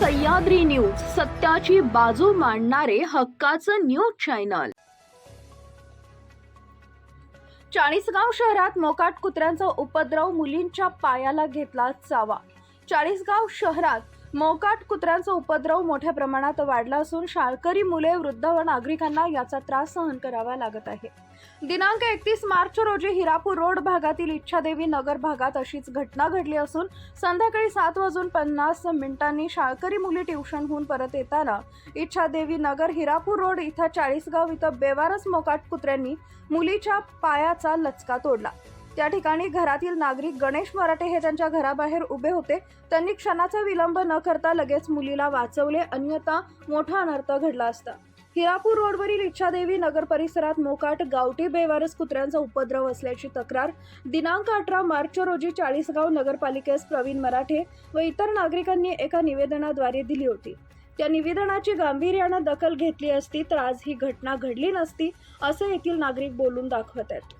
Sahyadri news सत्याची बाजू मांडणारे हक्काचं न्यूज चॅनल. चाळीसगाव शहरात मोकाट कुत्र्यांचा उपद्रव मुलींच्या पायाला घेतला चावा. चाळीसगाव शहरात मोकाट कुत्र्यांचा उपद्रव मोठ्या प्रमाणात वाढला असून शाळकरी मुले वृद्ध व नागरिकांना याचा त्रास सहन करावा लागत आहे. दिनांक एकतीस मार्च रोजी हिरापूर रोड भागातील इच्छादेवी नगर भागात अशीच घटना घडली असून संध्याकाळी सात वाजून पन्नास मिनिटांनी शाळकरी मुली ट्युशनहून परत येताना इच्छादेवी नगर हिरापूर रोड इथं चाळीसगाव इथं बेवारस मोकाट कुत्र्यांनी मुलीच्या पायाचा लचका तोडला. त्या ठिकाणी घरातील नागरिक गणेश मराठे हे त्यांच्या घराबाहेर उभे होते. त्यांनी क्षणाचा विलंब न करता लगेच मुलीला वाचवले. अन्यथा मोठा अनर्थ घडला असता. हिरापूर रोडवरील इच्छादेवी नगर परिसरात मोकाट गावठी बेवारस कुत्र्यांचा उपद्रव असल्याची तक्रार. दिनांक अठरा मार्च रोजी चाळीसगाव नगरपालिकेस प्रवीण मराठे व इतर नागरिकांनी एका निवेदनाद्वारे दिली होती. त्या निवेदनाची गांभीर्यानं दखल घेतली असती तर आज ही घटना घडली नसती असं येथील नागरिक बोलून दाखवत आहेत.